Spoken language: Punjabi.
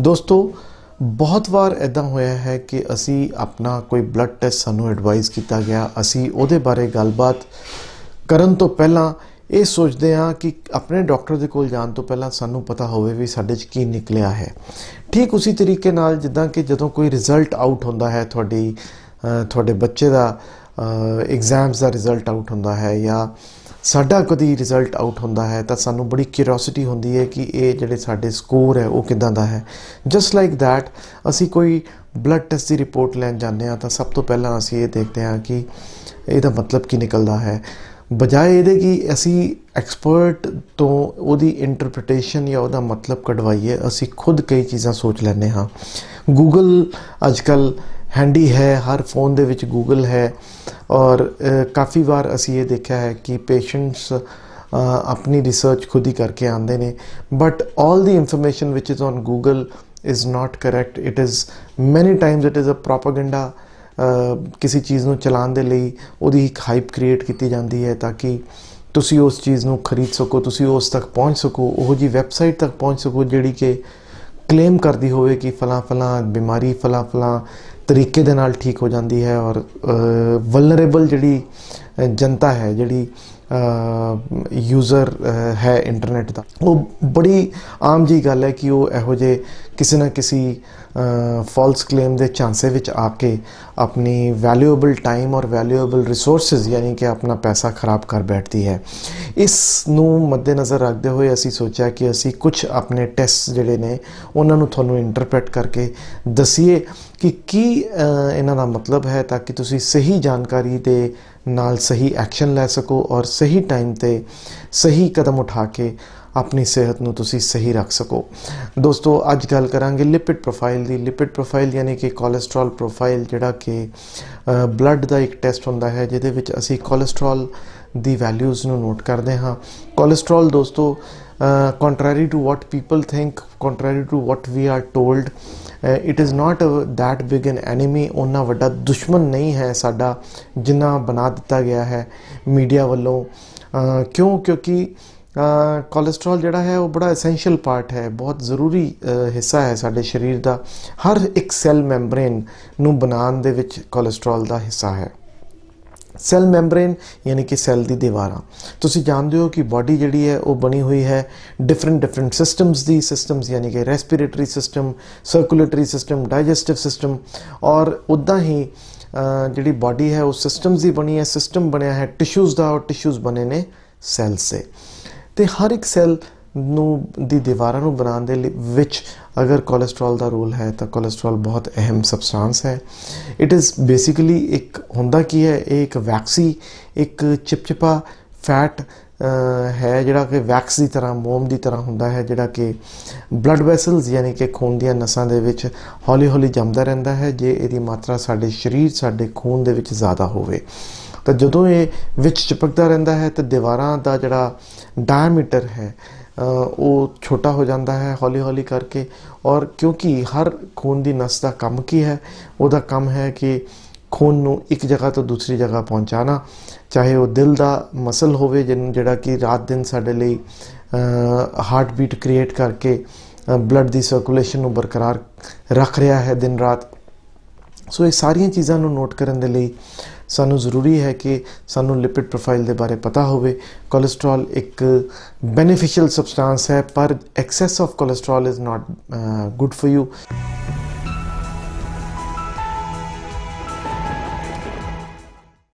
ਦੋਸਤੋ, ਬਹੁਤ ਵਾਰ ਇਦਾਂ ਹੋਇਆ ਹੈ ਕਿ ਅਸੀਂ ਆਪਣਾ ਕੋਈ ਬਲੱਡ ਟੈਸਟ ਸਾਨੂੰ ਐਡਵਾਈਸ ਕੀਤਾ ਗਿਆ। ਅਸੀਂ ਉਹਦੇ ਬਾਰੇ ਗੱਲਬਾਤ ਕਰਨ ਤੋਂ ਪਹਿਲਾਂ ਇਹ ਸੋਚਦੇ ਹਾਂ ਕਿ ਆਪਣੇ ਡਾਕਟਰ ਦੇ ਕੋਲ ਜਾਣ ਤੋਂ ਪਹਿਲਾਂ ਸਾਨੂੰ ਪਤਾ ਹੋਵੇ ਵੀ ਸਾਡੇ 'ਚ ਕੀ ਨਿਕਲਿਆ ਹੈ। ਠੀਕ ਉਸੇ ਤਰੀਕੇ ਨਾਲ ਜਿੱਦਾਂ ਕਿ ਜਦੋਂ ਕੋਈ ਰਿਜ਼ਲਟ ਆਊਟ ਹੁੰਦਾ ਹੈ, ਤੁਹਾਡੀ ਤੁਹਾਡੇ ਬੱਚੇ ਦਾ ਐਗਜ਼ਾਮਸ ਦਾ ਰਿਜ਼ਲਟ ਆਊਟ ਹੁੰਦਾ ਹੈ ਜਾਂ ਸਾਡਾ ਕਦੀ ਰਿਜ਼ਲਟ ਆਊਟ ਹੁੰਦਾ ਹੈ ਤਾਂ ਸਾਨੂੰ ਬੜੀ ਕਿਉਰਿਓਸਿਟੀ ਹੁੰਦੀ ਹੈ ਕਿ ਇਹ ਜਿਹੜੇ ਸਾਡੇ ਸਕੋਰ ਹੈ ਉਹ ਕਿਦਾਂ ਦਾ ਹੈ। ਜਸਟ ਲਾਈਕ ਥੈਟ ਅਸੀਂ ਕੋਈ ਬਲੱਡ ਟੈਸਟ ਦੀ ਰਿਪੋਰਟ ਲੈਣ ਜਾਂਦੇ ਹਾਂ ਤਾਂ ਸਭ ਤੋਂ ਪਹਿਲਾਂ ਅਸੀਂ ਇਹ ਦੇਖਦੇ ਹਾਂ ਕਿ ਇਹਦਾ ਮਤਲਬ ਕੀ ਨਿਕਲਦਾ ਹੈ। ਬਜਾਏ ਇਹਦੇ ਕਿ ਅਸੀਂ ਐਕਸਪਰਟ ਤੋਂ ਉਹਦੀ ਇੰਟਰਪ੍ਰੀਟੇਸ਼ਨ ਜਾਂ ਉਹਦਾ ਮਤਲਬ ਕਢਵਾਈਏ, ਅਸੀਂ ਖੁਦ ਕਈ ਚੀਜ਼ਾਂ ਸੋਚ ਲੈਂਦੇ ਹਾਂ। ਗੂਗਲ ਅੱਜਕੱਲ ਹੈਂਡੀ ਹੈ, ਹਰ ਫੋਨ ਦੇ ਵਿੱਚ ਗੂਗਲ ਹੈ। ਔਰ ਕਾਫੀ ਵਾਰ ਅਸੀਂ ਇਹ ਦੇਖਿਆ ਹੈ ਕਿ ਪੇਸ਼ੈਂਟਸ ਆਪਣੀ ਰਿਸਰਚ ਖੁਦ ਹੀ ਕਰਕੇ ਆਉਂਦੇ ਨੇ। But all the information which is on Google is not correct it is many times it is uh propaganda ਕਿਸੇ ਚੀਜ਼ ਨੂੰ ਚਲਾਉਣ ਦੇ ਲਈ ਉਹਦੀ ਇੱਕ ਹਾਈਪ ਕ੍ਰੀਏਟ ਕੀਤੀ ਜਾਂਦੀ ਹੈ ਤਾਂ ਕਿ ਤੁਸੀਂ ਉਸ ਚੀਜ਼ ਨੂੰ ਖਰੀਦ ਸਕੋ, ਤੁਸੀਂ ਉਸ ਤੱਕ ਪਹੁੰਚ ਸਕੋ, ਉਹ ਜੀ ਵੈਬਸਾਈਟ ਤੱਕ ਪਹੁੰਚ ਸਕੋ ਜਿਹੜੀ ਕਿ ਕਲੇਮ ਕਰਦੀ ਹੋਵੇ ਕਿ ਫਲਾਂ ਫਲਾਂ ਬਿਮਾਰੀ ਫਲਾਂ ਫਲਾਂ ਤਰੀਕੇ ਦੇ ਨਾਲ ਠੀਕ ਹੋ ਜਾਂਦੀ ਹੈ ਔਰ ਵਲਨਰੇਬਲ ਜਿਹੜੀ ਜਨਤਾ ਹੈ ਜਿਹੜੀ ਯੂਜ਼ਰ ਹੈ ਇੰਟਰਨੈਟ ਦਾ। ਉਹ ਬੜੀ ਆਮ ਜੀ ਗੱਲ ਹੈ ਕਿ ਉਹ ਇਹੋ ਜਿਹੇ ਕਿਸੇ ਨਾ ਕਿਸੇ ਫਾਲਸ ਕਲੇਮ ਦੇ ਚਾਂਸੇ ਵਿੱਚ ਆ ਕੇ ਆਪਣੀ ਵੈਲਿਊਏਬਲ ਟਾਈਮ ਔਰ ਵੈਲਿਊਏਬਲ ਰਿਸੋਰਸਸ ਯਾਨੀ ਕਿ ਆਪਣਾ ਪੈਸਾ ਖਰਾਬ ਕਰ ਬੈਠਦੀ ਹੈ। ਇਸ ਨੂੰ ਮੱਦੇਨਜ਼ਰ ਰੱਖਦੇ ਹੋਏ ਅਸੀਂ ਸੋਚਿਆ ਕਿ ਅਸੀਂ ਕੁਝ ਆਪਣੇ ਟੈਸਟ ਜਿਹੜੇ ਨੇ, ਉਹਨਾਂ ਨੂੰ ਤੁਹਾਨੂੰ ਇੰਟਰਪ੍ਰੀਟ ਕਰਕੇ ਦਸੀਏ ਕਿ ਕੀ ਇਹਨਾਂ ਦਾ ਮਤਲਬ ਹੈ ਤਾਂ ਕਿ ਤੁਸੀਂ ਸਹੀ ਜਾਣਕਾਰੀ ਦੇ ਨਾਲ ਸਹੀ ਐਕਸ਼ਨ ਲੈ ਸਕੋ ਔਰ ਸਹੀ ਟਾਈਮ ਤੇ ਸਹੀ ਕਦਮ ਉਠਾ ਕੇ ਆਪਣੀ ਸਿਹਤ ਨੂੰ ਤੁਸੀਂ ਸਹੀ ਰੱਖ ਸਕੋ। ਦੋਸਤੋ, ਅੱਜ ਗੱਲ ਕਰਾਂਗੇ ਲਿਪਿਡ ਪ੍ਰੋਫਾਈਲ ਦੀ। ਲਿਪਿਡ ਪ੍ਰੋਫਾਈਲ ਯਾਨੀ ਕਿ ਕੋਲੇਸਟ੍ਰੋਲ ਪ੍ਰੋਫਾਈਲ ਜਿਹੜਾ ਕਿ ਬਲੱਡ ਦਾ ਇੱਕ ਟੈਸਟ ਹੁੰਦਾ ਹੈ, ਜਿਹਦੇ ਵਿੱਚ ਅਸੀਂ ਕੋਲੇਸਟ੍ਰੋਲ ਦੀ ਵੈਲਿਊਜ਼ ਨੂੰ ਨੋਟ ਕਰਦੇ ਹਾਂ। ਕੋਲੇਸਟ੍ਰੋਲ ਦੋਸਤੋ contrary to what people think contrary to what we are told it is is not a, that big an enemy ਉਹਨਾਂ ਵੱਡਾ ਦੁਸ਼ਮਣ ਨਹੀਂ ਹੈ ਸਾਡਾ ਜਿੰਨਾ ਬਣਾ ਦਿੱਤਾ ਗਿਆ ਹੈ ਮੀਡੀਆ ਵੱਲੋਂ। ਕਿਉਂ? ਕਿਉਂਕਿ ਕੋਲੇਸਟ੍ਰੋਲ ਜਿਹੜਾ ਹੈ ਉਹ ਬੜਾ ਐਸੈਂਸ਼ੀਅਲ ਪਾਰਟ ਹੈ ਬਹੁਤ ਜ਼ਰੂਰੀ ਹਿੱਸਾ ਹੈ ਸਾਡੇ ਸਰੀਰ ਦਾ। ਹਰ ਇੱਕ ਸੈੱਲ ਮੈਂਬਰੇਨ ਨੂੰ ਬਣਾਉਣ ਦੇ ਵਿੱਚ ਕੋਲੇਸਟ੍ਰੋਲ ਦਾ ਹਿੱਸਾ ਹੈ। ਸੈੱਲ ਮੈਂਬਰੇਨ ਯਾਨੀ ਕਿ ਸੈੱਲ ਦੀ ਦੀਵਾਰਾਂ। ਤੁਸੀਂ ਜਾਣਦੇ ਹੋ ਕਿ ਬਾਡੀ ਜਿਹੜੀ ਹੈ ਉਹ ਬਣੀ ਹੋਈ ਹੈ ਡਿਫਰੈਂਟ ਡਿਫਰੈਂਟ ਸਿਸਟਮਸ ਦੀ ਸਿਸਟਮਸ ਯਾਨੀ ਕਿ respiratory system circulatory system digestive system ਔਰ ਉਦਾਂ ਹੀ ਜਿਹੜੀ ਬਾਡੀ ਹੈ ਉਹ ਸਿਸਟਮਸ ਦੀ ਬਣੀ ਹੈ ਸਿਸਟਮ ਬਣਿਆ ਹੈ ਟਿਸ਼ੂਜ਼ ਦਾ ਔਰ ਟਿਸ਼ੂਜ਼ ਬਣੇ ਨੇ ਸੈਲਸ ਸੇ ਤੇ ਹਰ ਇੱਕ ਸੈੱਲ ਨੂੰ, ਦੀ ਦੀਵਾਰਾਂ ਨੂੰ ਬਣਾਉਣ ਦੇ ਲਈ ਵਿੱਚ ਅਗਰ ਕੋਲੇਸਟ੍ਰੋਲ ਦਾ ਰੋਲ ਹੈ, ਤਾਂ ਕੋਲੇਸਟ੍ਰੋਲ ਬਹੁਤ ਅਹਿਮ ਸਬਸਟੈਂਸ ਹੈ। ਇਟ ਇਜ਼ ਬੇਸਿਕਲੀ ਇੱਕ ਹੁੰਦਾ ਕੀ ਹੈ, ਇਹ ਇੱਕ ਵੈਕਸੀ ਇੱਕ ਚਿਪਚਿਪਾ ਫੈਟ ਹੈ, ਜਿਹੜਾ ਕਿ ਵੈਕਸ ਦੀ ਤਰ੍ਹਾਂ, ਮੋਮ ਦੀ ਤਰ੍ਹਾਂ ਹੁੰਦਾ ਹੈ, ਜਿਹੜਾ ਕਿ ਬਲੱਡ ਵੈਸਲਸ ਯਾਨੀ ਕਿ ਖੂਨ ਦੀਆਂ ਨਸਾਂ ਦੇ ਵਿੱਚ ਹੌਲੀ-ਹੌਲੀ ਜੰਮਦਾ ਰਹਿੰਦਾ ਹੈ, ਜੇ ਇਹਦੀ ਮਾਤਰਾ ਸਾਡੇ ਸਰੀਰ, ਸਾਡੇ ਖੂਨ ਦੇ ਵਿੱਚ ਜ਼ਿਆਦਾ ਹੋਵੇ। ਤਾਂ ਜਦੋਂ ਇਹ ਵਿੱਚ ਚਿਪਕਦਾ ਰਹਿੰਦਾ ਹੈ, ਤਾਂ ਦੀਵਾਰਾਂ ਦਾ ਜਿਹੜਾ ਡਾਇਮੀਟਰ ਹੈ ਉਹ ਛੋਟਾ ਹੋ ਜਾਂਦਾ ਹੈ ਹੌਲੀ-ਹੌਲੀ ਕਰਕੇ। ਔਰ ਕਿਉਂਕਿ ਹਰ ਖੂਨ ਦੀ ਨਸ ਦਾ ਕੰਮ ਕੀ ਹੈ? ਉਹਦਾ ਕੰਮ ਹੈ ਕਿ ਖੂਨ ਨੂੰ ਇੱਕ ਜਗ੍ਹਾ ਤੋਂ ਦੂਸਰੀ ਜਗ੍ਹਾ ਪਹੁੰਚਾਣਾ ਚਾਹੇ ਉਹ ਦਿਲ ਦਾ ਮਸਲ ਹੋਵੇ ਜਿਹਨ- ਜਿਹੜਾ ਕਿ ਰਾਤ ਦਿਨ ਸਾਡੇ ਲਈ ਹਾਰਟ ਬੀਟ ਕ੍ਰੀਏਟ ਕਰਕੇ ਬਲੱਡ ਦੀ ਸਰਕੂਲੇਸ਼ਨ ਨੂੰ ਬਰਕਰਾਰ ਰੱਖ ਰਿਹਾ ਹੈ ਦਿਨ ਰਾਤ। ਸੋ ਇਹ ਸਾਰੀਆਂ ਚੀਜ਼ਾਂ ਨੂੰ ਨੋਟ ਕਰਨ ਦੇ ਲਈ ਸਾਨੂੰ ਜ਼ਰੂਰੀ ਹੈ ਕਿ ਸਾਨੂੰ ਲਿਪਿਡ ਪ੍ਰੋਫਾਈਲ ਦੇ ਬਾਰੇ ਪਤਾ ਹੋਵੇ। ਕੋਲੇਸਟ੍ਰੋਲ ਇੱਕ ਬੈਨੀਫੀਸ਼ੀਅਲ ਸਬਸਟੈਂਸ ਹੈ, ਪਰ excess of cholesterol is not good for you